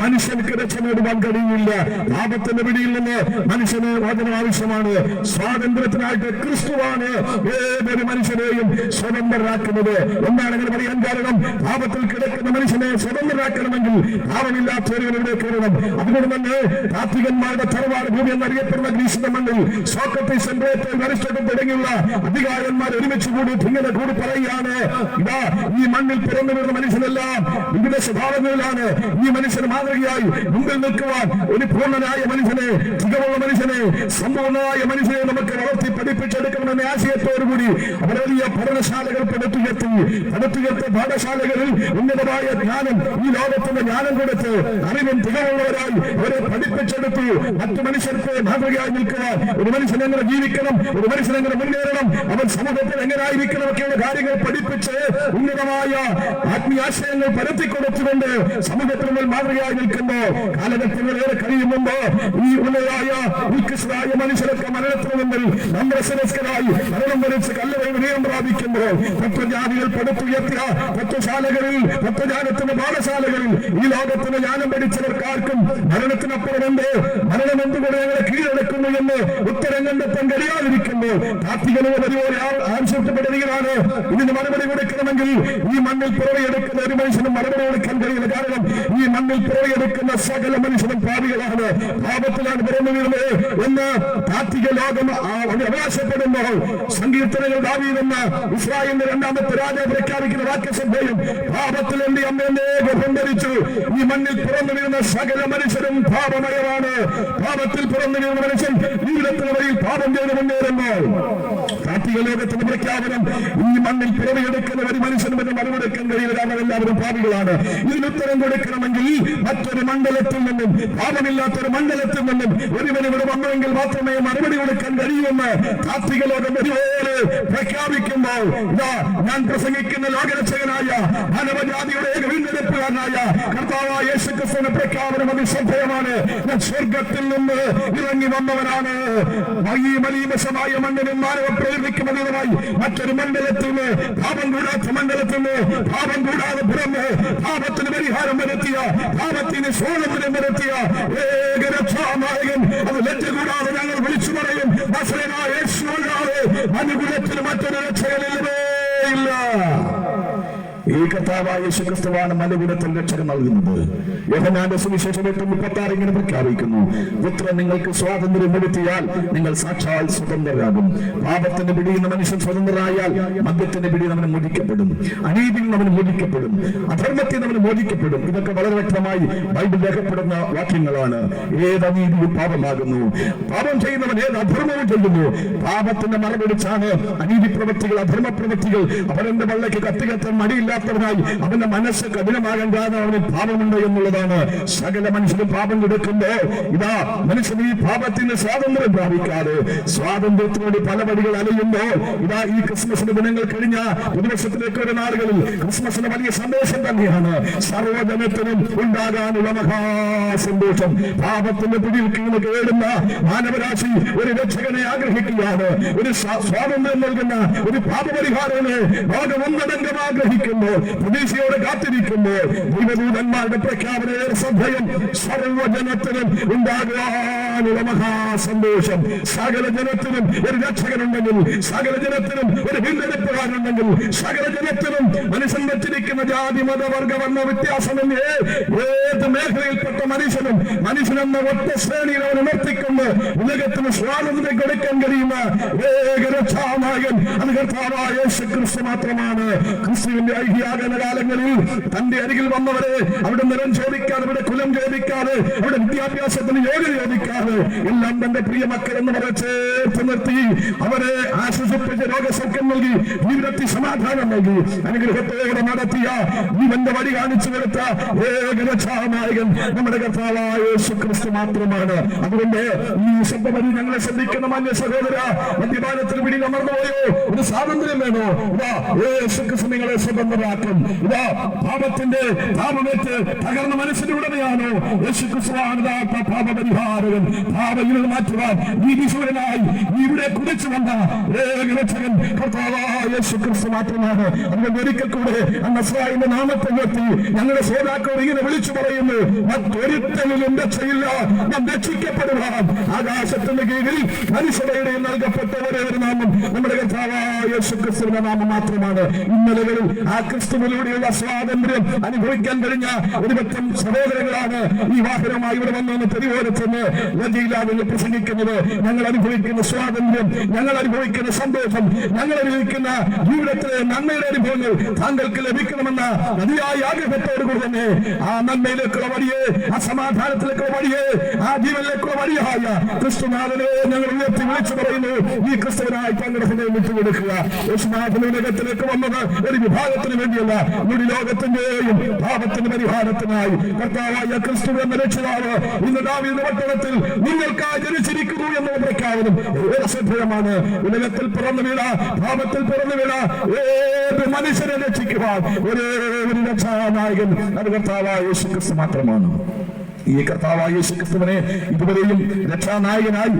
മനുഷ്യർക്ക് രക്ഷ നേടുവാൻ കഴിയില്ല പാപത്തിന്റെ പിടിയിൽ നിന്ന് മനുഷ്യന് വചനം ആവശ്യമാണ്. സ്വാതന്ത്ര്യത്തിനായിട്ട് ക്രിസ്തുവാണ് ഏതൊരു മനുഷ്യനെയും സ്വതന്ത്രരാക്കുന്നത്. എന്താണ് അങ്ങനെ പറയാൻ കാരണം? പാപത്തിൽ കിടക്കുന്ന മനുഷ്യനെ സ്വതന്ത്രരാക്കണമെങ്കിൽ പാപമില്ലാത്തവരുകൾ ഇവിടെ കയറണം. അതുകൊണ്ട് തന്നെ താത്വികന്മാരുടെ തറവാട് ഭൂമി എന്നറിയപ്പെടുന്ന ഗ്രീസിന്റെ മണ്ണിൽ സോക്രട്ടീസ് എംബ്രേറ്റൽ അരിസ്റ്റോട്ടൽ തുടങ്ങിയുള്ള അധികാരന്മാർ ഒരുമിച്ച് കൂടി ഇങ്ങനെ കൂടി പറയുകയാണ്. ഇതാ ഈ മണ്ണിൽ പിറന്നു വരുന്ന മനുഷ്യനെല്ലാം വിവിധ സ്വഭാവങ്ങളിലാണ് ഈ മനുഷ്യൻ മാതൃകയായി മുമ്പിൽ നിൽക്കുവാൻ ഒരു പൂർണനായ മനുഷ്യനെ തികവുള്ള മനുഷ്യനെ സമ്പൂർണമായ മനുഷ്യനെ നമുക്ക് വളർത്തി പഠിപ്പിച്ചെടുക്കണമെന്ന ആശയത്തോടുകൂടി അവർ വലിയ പഠനശാലകൾ പടുത്തുയർത്തി. പടുത്തുയർത്ത പാഠശാലകളിൽ ഉന്നതമായ ജ്ഞാനം ഈ ലോകത്തിന്റെ ജ്ഞാനം കൊടുത്ത് അറിവും തികവുള്ളവരായി അവരെ പഠിപ്പിച്ചെടുത്തു. മറ്റു മനുഷ്യർക്ക് മാതൃകയായി നിൽക്കുവാൻ ഒരു മനുഷ്യൻ എങ്ങനെ ജീവിക്കണം ഒരു മനുഷ്യൻ എങ്ങനെ മുന്നേറണം അവൻ സമൂഹത്തിൽ എങ്ങനെ ആയിരിക്കണം ഒക്കെയുള്ള കാര്യങ്ങൾ പഠിപ്പിച്ച് ഉന്നതമായ ആത്മീയാശയങ്ങൾ പരത്തി കൊടുത്തുകൊണ്ട് സമൂഹത്തിന് മുന്നിൽ മാതൃകയായി നിൽക്കുമ്പോൾ കാലഘട്ടങ്ങളേറെ കഴിയുമ്പോ ഈ ഉള്ളതായ ഉത്കൃഷ്ടരായ മനുഷ്യരൊക്കെ മരണത്തിന് മുമ്പിൽ നമ്രസരസ്കരായി മരണം വരച്ച് കല്ലറ വിനയം പ്രാപിക്കുമ്പോൾ തത്വജാതികൾ പടുത്തുയർത്തിയ തത്വശാലകളിൽ തത്വജ്ഞാനത്തിന്റെ പാഠശാലകളിൽ ഈ ലോകത്തിന് ജ്ഞാനം പഠിച്ചവർക്കാർക്കും മരണത്തിനപ്പുറമുണ്ട് മരണം എന്തുകൊണ്ട് ഞങ്ങളെ കീഴടക്കുന്നു എന്ന് ഉത്തരം കണ്ടെത്താൻ കഴിയാതിരിക്കുമ്പോൾ കാർത്തികനോ പരിപാടി ആവശ്യപ്പെടുകയാണ് ഇതിന് മറുപടി കൊടുക്കണമെങ്കിൽ ഈ മണ്ണിൽ പുറവെടുക്കുന്ന പിറവിയെടുക്കുന്ന ഒരു മനുഷ്യനും മറുപടി കൊടുക്കാൻ കഴിയില്ല. കാരണം ഈ മണ്ണിൽ പിറവിയെടുക്കുന്ന സകല മനുഷ്യനും പാപികളാണ്. പാപത്തിലാണ് പിറന്നു വീഴുന്നത് എന്ന് താത്വിക ലോകം അവകാശപ്പെടുമ്പോൾ സങ്കീർത്തനങ്ങൾ ഭാവിയിലെന്ന് ഇസ്രായേലിന്റെ രണ്ടാമത്തെ രാജ പ്രഖ്യാപിക്കുന്ന വാക്യസഭയും പാപത്തിൽ എന്റെ അമ്മയെ ഗർഭം ഈ മണ്ണിൽ പിറന്നു വീഴുന്ന സകല മനുഷ്യരും പാപമയമാണ്. പാപത്തിൽ പിറന്നു വീഴുന്ന മനുഷ്യൻ ജീവിതത്തിന് വഴി പാപം ചെയ്ത് മുന്നേറുമ്പോൾ ലോകത്തിന്റെ പ്രഖ്യാപനം ഈ മണ്ണിൽ പിറവിയെടുക്കുന്ന ഒരു മനുഷ്യനും എന്നെ മറുപടിക്കാൻ കഴിയില്ല കാരണം എല്ലാവരും പാപികളാണ്. ഇതിനുത്തരം കൊടുക്കണമെങ്കിൽ മറ്റൊരു മണ്ഡലത്തിൽ നിന്നും പാപമില്ലാത്ത ഒരു മണ്ഡലത്തിൽ നിന്നും ഒരുവന് ഇവിടെ വന്നുവെങ്കിൽ മാത്രമേ മറുപടി കൊടുക്കാൻ കഴിയുമെന്ന് പാർട്ടികളോട് ഒരുപോലെ പ്രഖ്യാപിക്കുമ്പോൾ ഞാൻ പ്രസംഗിക്കുന്ന ലോകരക്ഷകനായ മാനവജാതിയുടെ വീണ്ടെടുപ്പുകാരനായ കർത്താവായ യേശുക്രിസ്തുവിന്റെ പ്രഖ്യാപനം അതിശ്രദ്ധേയമാണ്. ഞാൻ സ്വർഗത്തിൽ നിന്ന് ഇറങ്ങി വന്നവനാണ്. ഈ മലീമശമായ മണ്ണിനും മാനവ പ്രകൃതിക്കും അതീതമായി മറ്റൊരു മണ്ഡലത്തിൽ നിന്ന് പാപം കൂടാത്ത മണ്ഡലത്തിൽ നിന്ന് പാപം കൂടാതെ പുറമെ പാപത്തിന് പരിഹാരം വരുത്തിയ പാപത്തിന് സ്വാതന്ത്ര്യം വരുത്തിയ ഏക രക്ഷാനായകൻ അത് ലജ്ജ കൂടാതെ ഞങ്ങൾ വിളിച്ചു പറയും നസറേനായ യേശു അല്ലാതെ അനുകൂലത്തിന് മറ്റൊരു രക്ഷകനില്ലവേ ഇല്ല ഈ കർത്താവായ യേശുക്രിസ്തുവാണ് മലകുലത്തിൽ രക്ഷകൻ നൽകുന്നത്. യോഹന്നാന്റെ സുവിശേഷം എട്ട് മുപ്പത്തി ആറ് ഇങ്ങനെ പ്രഖ്യാപിക്കുന്നു. പുത്രൻ നിങ്ങൾക്ക് സ്വാതന്ത്ര്യം വരുത്തിയാൽ നിങ്ങൾ സാക്ഷാൽ സ്വതന്ത്രരാകും. പാപത്തിന് പിടിയുന്ന മനുഷ്യൻ സ്വതന്ത്രരായാൽ മദ്യത്തിന് പിടി അവന് മോചിക്കപ്പെടും. നിന്ന് അവന് മോചിക്കപ്പെടും. അധർമ്മത്തിൽ അവന് മോചിക്കപ്പെടും. ഇതൊക്കെ വളരെ വ്യക്തമായി ബൈബിൾ രേഖപ്പെടുന്ന വാക്യങ്ങളാണ്. ഏത് അനീതിയും പാപമാകുന്നു. പാപം ചെയ്യുന്നവൻ ഏത് അധർമ്മവും ചെയ്യുന്നു പാപത്തിന്റെ മറപിടിച്ചാണ് അനീതി പ്രവൃത്തികൾ അധർമ്മ പ്രവൃത്തികൾ. അവന്റെ വള്ളയ്ക്ക് കത്തികത്താൻ മടിയില്ലാത്തവനായി അവന്റെ മനസ്സ് കഠിനമാകാൻ കാരണം അവന് പാപമുണ്ട് എന്നുള്ളതാണ് സകല മനുഷ്യനും പാപം കൊടുക്കുമ്പോ ഇതാ മനുഷ്യൻ ഈ പാപത്തിന് സ്വാതന്ത്ര്യം പ്രാപിക്കാതെ സ്വാതന്ത്ര്യത്തിനോട് പല വഴികൾ അലയുമ്പോൾ ഇതാ ഈ ക്രിസ്മസിന്റെ ദിനങ്ങൾ കഴിഞ്ഞ പുതുവർഷത്തിലേക്ക് ഒരു നാളുകളിൽ ക്രിസ്മസിന് വലിയ സന്ദേശം തന്നെയാണ്. സർവജനത്തിനും ഉണ്ടാകാനുള്ള മഹാസന്തോഷം. പാപത്തിന്റെ പിടിയിൽ കീഴിൽ കേടുന്ന മാനവരാശി ഒരു രക്ഷകനെ ആഗ്രഹിക്കുകയാണ്. ഒരു സ്വാതന്ത്ര്യം നൽകുന്ന ഒരു പാപപരിഹാരനെ ലോകം ഒന്നടങ്കം ആഗ്രഹിക്കുമ്പോൾ പ്രതീക്ഷയോടെ കാത്തിരിക്കുമ്പോൾ ദൈവദൂതന്മാരുടെ പ്രഖ്യാപന ശ്രദ്ധയും സർവജനത്തിനും ഉണ്ടാകുവാനുള്ള മഹാസന്തോഷം. സകല ജനത്തിനും ഒരു രക്ഷകനുണ്ടെങ്കിൽ സകല ജനത്തിനും ഒരു വീണ്ടെടുപ്പുകാരുണ്ടെങ്കിൽ സകല ജനത്തിനും മനുഷ്യൻ വെച്ചിരിക്കുന്ന ജാതി മതവർഗ വന്ന വ്യത്യാസമല്ലേ ഏത് മേഖലയിൽപ്പെട്ട മനുഷ്യനും മനുഷ്യനെന്ന ഒറ്റ ശ്രേണിയിൽ അവൻ ഉണർത്തിക്കൊണ്ട് ഉലകത്തിന് സ്വാതന്ത്ര്യം കൊടുക്കാൻ കഴിയുന്ന ഏക രക്ഷാനായകൻ അത് കർത്താവായ യേശു ക്രിസ്തു മാത്രമാണ്. ക്രിസ്തുവിന്റെ ഐഹിയാഗന കാലങ്ങളിൽ തന്റെ അരികിൽ വന്നവരെ അവിടെ നിറം ചോദിക്കാതെ അവിടെ കുലം ചോദിക്കാതെ അവിടെ വിദ്യാഭ്യാസത്തിന് യോഗ്യത ചോദിക്കാതെ എല്ലാം തന്റെ പ്രിയ മക്കൾ എന്ന് പറഞ്ഞ ചേർത്ത് നിർത്തി അവരെ ആശ്വസിപ്പിച്ച് രോഗസൗഖ്യം നൽകി ജീവിതത്തിൽ സമാധാനം നൽകി അനുഗ്രഹത്തോടെ നടത്തിയ ജീവന്റെ വഴി കാണിച്ചു കൊടുത്ത ഏകരക്ഷാനായകൻ നമ്മുടെ കർത്താവായ യേശുക്രിസ്തു മാത്രമാണ്. അതുകൊണ്ട് ഈ ശബ്ദമതി ഞങ്ങളെ ശ്രദ്ധിക്കുന്ന മാന്യ സഹോദര മദ്യപാനത്തിന് പിടിയിൽ അമർന്നുപോയോ? ഒരു സ്വാതന്ത്ര്യം വേണോ? ഇതാ നിങ്ങളെ ക്രിസ്തു സ്വതന്ത്രരാക്കും ഇതാ പാപത്തിന്റെ പാപമേറ്റ് തകർന്ന മനസ്സിന്റെ ഉടമയാണോ യേശു ക്രിസ്തുവാണ് പാപപരിഹാരകൻ. പാപങ്ങൾ മാറ്റുവാൻ നീതിശൂരനായി ഇവിടെ കുറിച്ചു വന്ന ഏക രക്ഷകൻ കർത്താവായ യേശു ക്രിസ്തു മാത്രമാണ്. അതുകൊണ്ട് ഒരിക്കൽ കൂടെ അന്നസ്രായിന്റെ നാമത്തെ ഉയർത്തി ഞങ്ങളുടെ ശ്രോതാക്കൾ ഇങ്ങനെ വിളിച്ചു പറയുന്നു മറ്റൊരുത്തനിലും രക്ഷയില്ല. നാം രക്ഷിക്കപ്പെടുവാൻ. ആകാശത്തിന്റെ കീഴിൽ മനുഷ്യരുടെ നൽകപ്പെട്ട ഒരേ ഒരു നാമം നമ്മുടെ കർത്താവായ യേശു ക്രിസ്തുവിന്റെ നാമം മാത്രമാണ്. ഇന്നലകളിൽ ആ ക്രിസ്തുവിലൂടെയുള്ള സ്വാതന്ത്ര്യം അനുഭവിക്കാൻ കഴിഞ്ഞ ഒരു പറ്റം സഹോദരങ്ങളാണ് ഈ വാഹനമായി ഇവിടെ വന്നു പ്രതിപോലെ ചെന്ന് ലജ്ജയില്ലാതെ പ്രസംഗിക്കുന്നത്. ഞങ്ങൾ അനുഭവിക്കുന്ന സ്വാതന്ത്ര്യം ഞങ്ങൾ അനുഭവിക്കുന്ന സന്തോഷം ഞങ്ങൾ അനുഭവിക്കുന്ന ജീവിതത്തിലെ നന്മയുടെ അനുഭവങ്ങൾ താങ്കൾക്ക് ലഭിക്കണമെന്ന അതിയായ ആഗ്രഹത്തോടുകൂടി തന്നെ ആ നന്മയിലേക്കുള്ള വഴിയെ ആ സമാധാനത്തിലേക്കുള്ള വഴിയെ ആ ജീവനിലേക്കുള്ള വഴിയായ ക്രിസ്തുനാഥനെ ഞങ്ങൾ ഉയർത്തി വിളിച്ചു പറയുന്നു. ഈ ക്രിസ്തുവിനായി തങ്ങളുടെ ഹൃദയം വിട്ടുകൊടുക്കുക. യേശുനാഥനകത്തിലേക്ക് വന്നത് ഒരു വിഭാഗത്തിന് വേണ്ടിയല്ല ഒരു ലോകത്തിന്റെയും പാപത്തിന്റെ പരിഹാരത്തിനായി. കർത്താവായ ക്രിസ്തു എന്ന രക്ഷിതാവ് ഇന്ന് ദാവീദ് പട്ടണത്തിൽ നിങ്ങൾക്കായി ജനിച്ചിരിക്കുന്നു എന്ന പ്രഖ്യാപനം ഏറെ ശ്രദ്ധേയമാണ് ഉലകത്തിൽ പിറന്നു വീണ പാപത്തിൽ പിറന്നു വീണ ഏത് മനുഷ്യനെ രക്ഷിക്കുവാൻ? ഒരേ ഒരു രക്ഷാനായകൻ അത് കർത്താവായ യേശു ക്രിസ്തു മാത്രമാണ്. ഈ കർത്താവായ യേശു ഇതുവരെയും രക്ഷാനായകനായി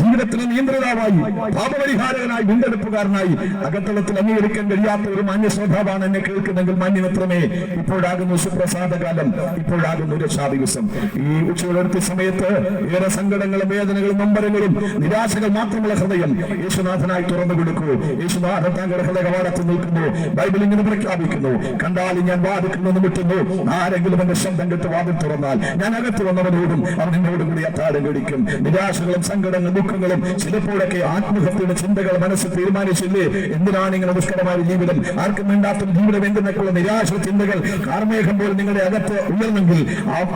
ജീവിതത്തിന് നിയന്ത്രിതാവായി പാപപരിഹാരകനായി വീണ്ടെടുപ്പുകാരനായി അകത്തളത്തിൽ അംഗീകരിക്കാൻ കഴിയാത്ത ഒരു മാന്യ സ്വഭാവമാണ് എന്നെ കേൾക്കുന്നെങ്കിൽ മാന്യമിത്രമേ ഇപ്പോഴാകുന്നു സുപ്രസാദ കാലം ഇപ്പോഴാകുന്നു രക്ഷാ ദിവസം ഈ ഉച്ചയോടടുത്ത സമയത്ത് ഏറെ സങ്കടങ്ങളും വേദനകളും നമ്പരങ്ങളും നിരാശകൾ മാത്രമുള്ള ഹൃദയം യേശുനാഥനായി തുറന്നു കൊടുക്കൂ. യേശുനാഥൻ താങ്കളുടെ ഹൃദയ കവാടത്തിൽ നിൽക്കുന്നു ബൈബിൾ ഇങ്ങനെ പ്രഖ്യാപിക്കുന്നു കണ്ടാലും ഞാൻ വാദിക്കുന്നു മുട്ടുന്നു ആരെങ്കിലും എന്റെ ശബ്ദം കെട്ട് വാതിൽ തുറന്നാൽ ഞാൻ അകത്ത് വന്നവനോടും അവൻ എന്നോടും കൂടി അത്താഴം കഴിക്കും. നിരാശകളും സങ്കടങ്ങളും ദുഃഖങ്ങളും ചിലപ്പോഴൊക്കെ ആത്മഹത്യയുടെ ചിന്തകൾ മനസ്സിൽ തീരുമാനിച്ചില്ലേ? എന്തിനാണ് ഇങ്ങനെ ദുഷ്കരമായ ജീവിതം? ആർക്കും വേണ്ടാത്ത ജീവിതം എന്തെന്നൊക്കെയുള്ള നിരാശ ചിന്തകൾ കാർമേഘം പോലെ നിങ്ങളുടെ അകത്ത് ഉയർന്നെങ്കിൽ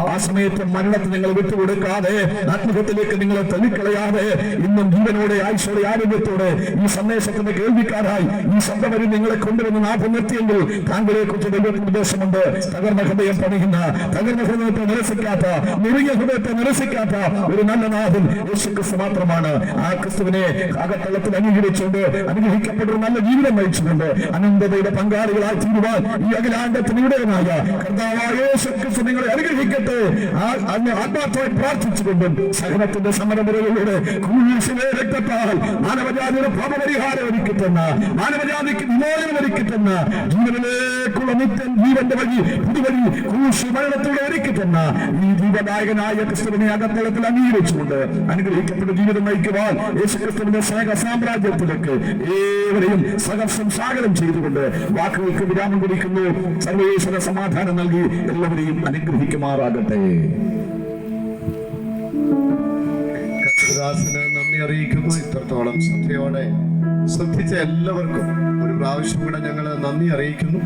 ആ സമയത്ത് മരണത്തെ നിങ്ങൾ വിട്ടുകൊടുക്കാതെ ആത്മഹത്യയിലേക്ക് നിങ്ങളെ തള്ളിക്കളയാതെ ഇന്നും ജീവനോടെ ആയുഷോടെ ആരോഗ്യത്തോടെ ഈ സന്ദേശത്തിന്റെ കേൾവിക്കാരായി ഈ ശബ്ദവരി നിങ്ങളെ കൊണ്ടുവന്ന് നാഥം നിർത്തിയെങ്കിൽ താങ്കളെ കുറിച്ച് ദൈവത്തിന് ഉദ്ദേശമുണ്ട്. തകർന്ന ഹൃദയം പണിയുന്ന തകർന്ന ഹൃദയത്തെ നിരസിക്കാത്ത മുറിയ ഹൃദയത്തെ നിരസിക്കാത്ത ഒരു നല്ല നാഥൻ യേശു ക്രിസ്തു മാത്രമാണ്. ആ ക്രിസ്തുവിനെ അകത്തളത്തിൽ അനുഗ്രഹിച്ചുകൊണ്ട് അനുഗ്രഹിക്കപ്പെട്ട നല്ല ജീവിതം നയിച്ചുകൊണ്ട് അനന്തതയുടെ പങ്കാളികളായി തീരുവാൻ ഈ അഖിലാണ്ടത്തിന് ഇടയനായ കർത്താവായ ക്രിസ്തു നിങ്ങളെ അനുഗ്രഹിക്കട്ടെ. ആത്മാർത്ഥമായി പ്രാർത്ഥിച്ചുകൊണ്ടും സഹനത്തിന്റെ സമരമുറകളിലൂടെ കൂഴിശിലെ രക്തത്താൽ മാനവജാതിയുടെ പാപപരിഹാരം ഒരുക്കിത്തന്ന മാനവജാതിക്ക് വിമോചനം ഒരുക്കിത്തന്ന ജീവനിലേക്കുള്ള നിത്യൻ ജീവന്റെ വഴി പുതുവഴി കൂശി മരണത്തിലൂടെ ഒരുക്കിത്തന്ന ഈ ജീവദായകനായ ക്രിസ്തുവിനെ അകത്തളത്തിൽ അംഗീകരിച്ചുകൊണ്ട് അനുഗ്രഹിക്കപ്പെട്ട ജീവിതം നയിക്കുവാൻ യേശു ക്രിസ്തുവിന്റെ സഹക സാമ്രാജ്യത്തിലേക്ക് ഏവരെയും സഹർഷം സാഗരം ചെയ്തുകൊണ്ട് വാക്കുകൾക്ക് വിരാമം കുറിക്കുന്നു. സർവേശ്വര സമാധാനം നൽകി എല്ലാവരെയും അനുഗ്രഹിക്കുമാറാകട്ടെ. നന്ദി അറിയിക്കുന്നു. ഇത്രത്തോളം ശ്രദ്ധയോടെ ശ്രദ്ധിച്ച എല്ലാവർക്കും ഒരു പ്രാവശ്യം കൂടെ ഞങ്ങൾ നന്ദി അറിയിക്കുന്നു.